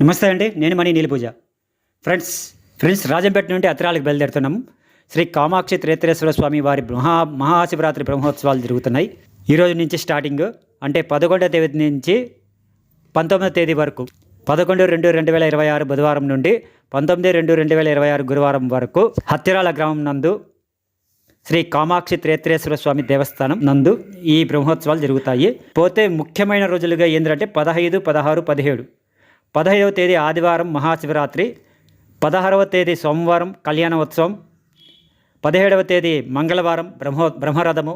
నమస్తే అండి నేను మణి నీలిపూజ ఫ్రెండ్స్ ఫ్రెండ్స్ రాజంపేట నుండి అత్రాలకు బయలుదేరుతున్నాము. శ్రీ కామాక్షి త్రేత్రేశ్వర స్వామి వారి మహా మహాశివరాత్రి బ్రహ్మోత్సవాలు జరుగుతున్నాయి. ఈరోజు నుంచి స్టార్టింగ్ అంటే పదకొండవ తేదీ నుంచి పంతొమ్మిదవ తేదీ వరకు పదకొండు రెండు రెండు వేల ఇరవై ఆరు బుధవారం నుండి పంతొమ్మిది రెండు రెండు వేల ఇరవై ఆరు గురువారం వరకు హత్తిరాల గ్రామం నందు శ్రీ కామాక్షి త్రేత్రేశ్వర స్వామి దేవస్థానం నందు ఈ బ్రహ్మోత్సవాలు జరుగుతాయి. పోతే ముఖ్యమైన రోజులుగా ఏంటంటే పదహైదు పదహారు పదిహేడు. పదహైదవ తేదీ ఆదివారం మహాశివరాత్రి పదహారవ తేదీ సోమవారం కళ్యాణోత్సవం పదిహేడవ తేదీ మంగళవారం బ్రహ్మో బ్రహ్మరథము.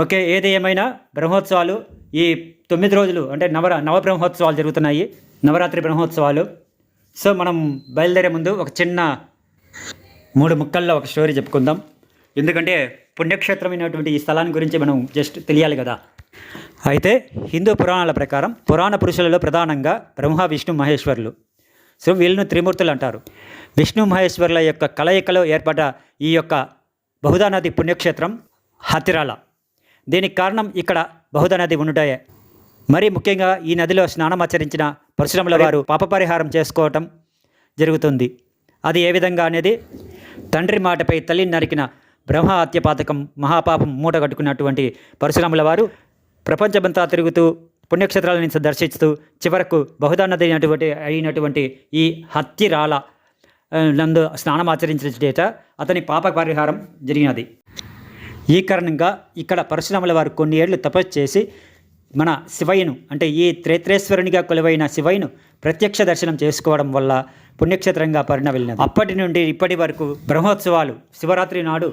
ఓకే ఏది ఏమైనా బ్రహ్మోత్సవాలు ఈ తొమ్మిది రోజులు అంటే నవర నవబ్రహ్మోత్సవాలు జరుగుతున్నాయి నవరాత్రి బ్రహ్మోత్సవాలు. సో మనం బయలుదేరే ముందు ఒక చిన్న మూడు ముక్కల్లో ఒక స్టోరీ చెప్పుకుందాం. ఎందుకంటే పుణ్యక్షేత్రమైనటువంటి ఈ స్థలాన్ని గురించి మనం జస్ట్ తెలియాలి కదా. అయితే హిందూ పురాణాల ప్రకారం పురాణ పురుషులలో ప్రధానంగా బ్రహ్మ విష్ణు మహేశ్వరులు. సో వీళ్ళను త్రిమూర్తులు అంటారు. విష్ణు మహేశ్వరుల యొక్క కలయికలో ఏర్పడ్డ ఈ యొక్క బహుదా నది పుణ్యక్షేత్రం హతిరాల. దీనికి కారణం ఇక్కడ బహుదా నది ఉండుటాయే. మరి ముఖ్యంగా ఈ నదిలో స్నానమాచరించిన పరశురముల వారు పాప పరిహారం చేసుకోవటం జరుగుతుంది. అది ఏ విధంగా అనేది తండ్రి మాటపై తల్లిని నరికిన బ్రహ్మ హత్య పాతకం మహాపాపం మూట కట్టుకున్నటువంటి పరశురాముల వారు ప్రపంచమంతా తిరుగుతూ పుణ్యక్షేత్రాలను దర్శిస్తూ చివరకు బహుదా నది అయినటువంటి అయినటువంటి ఈ హత్తిరాల నందు స్నానం ఆచరించిన చేత అతని పాప పరిహారం జరిగినది. ఈ కారణంగా ఇక్కడ పరశురాముల వారు కొన్ని ఏళ్ళు తపస్సు చేసి మన శివయ్యను అంటే ఈ త్రేత్రేశ్వరునిగా కొలువైన శివయ్యను ప్రత్యక్ష దర్శనం చేసుకోవడం వల్ల పుణ్యక్షేత్రంగా పరిణమిల్లినది అప్పటి నుండి ఇప్పటి వరకు బ్రహ్మోత్సవాలు శివరాత్రి నాడు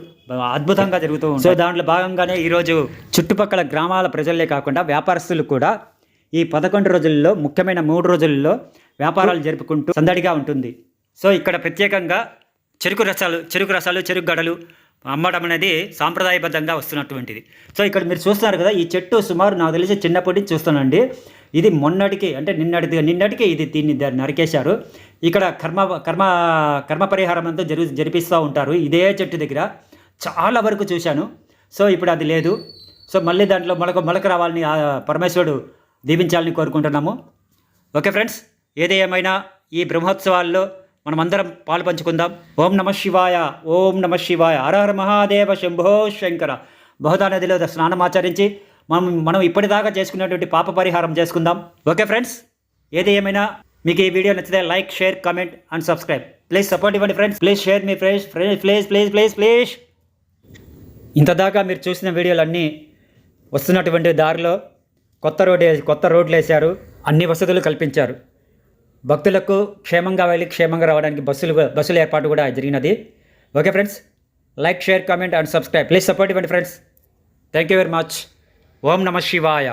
అద్భుతంగా జరుగుతూ సో దాంట్లో భాగంగానే ఈరోజు చుట్టుపక్కల గ్రామాల ప్రజలే కాకుండా వ్యాపారస్తులు కూడా ఈ పదకొండు రోజుల్లో ముఖ్యమైన మూడు రోజుల్లో వ్యాపారాలు జరుపుకుంటూ సందడిగా ఉంటుంది. సో ఇక్కడ ప్రత్యేకంగా చెరుకు రసాలు చెరుకు రసాలు చెరుకు గడలు అమ్మడం అనేది సాంప్రదాయబద్ధంగా వస్తున్నటువంటిది. సో ఇక్కడ మీరు చూస్తున్నారు కదా ఈ చెట్టు సుమారు నాకు తెలిసి చిన్నప్పటి నుంచి చూస్తానండి. ఇది మొన్నటికి అంటే నిన్నటిది నిన్నటికి ఇది దీన్ని నరికేశారు. ఇక్కడ కర్మ కర్మ కర్మ పరిహారం అంతా జరి జరిపిస్తూ ఉంటారు. ఇదే చెట్టు దగ్గర. చాలా వరకు చూశాను. సో ఇప్పుడు అది లేదు. సో మళ్ళీ దాంట్లో మొలక మొలక రావాలని పరమేశ్వరుడు దీవించాలని కోరుకుంటున్నాము. Okay friends. ఏది ఏమైనా ఈ బ్రహ్మోత్సవాల్లో మనమందరం పాలు పంచుకుందాం. ఓం నమ శివాయ ఓం నమ శివాయ. హరహర మహాదేవ శంభో శంకర. బహుదా నదిలో స్నానం ఆచరించి మనం మనం ఇప్పటిదాకా చేసుకున్నటువంటి పాప పరిహారం చేసుకుందాం. Okay friends? ఏది ఏమైనా మీకు ఈ వీడియో నచ్చితే like share comment and subscribe. Please support ఇవ్వండి friends. Please share me friends please please please please. ఇంతదాకా మీరు చూసిన వీడియోలన్నీ వస్తున్నటువంటి దారిలో కొత్త రోడ్ కొత్త రోడ్లు వేశారు అన్ని వసతులు కల్పించారు. భక్తులకు క్షేమంగా వెళ్ళి క్షేమంగా రావడానికి బస్సులు బస్సుల ఏర్పాటు కూడా జరిగినది. Okay friends like share comment and subscribe please support ఇవ్వండి friends thank you very much ఓం నమ శివాయ.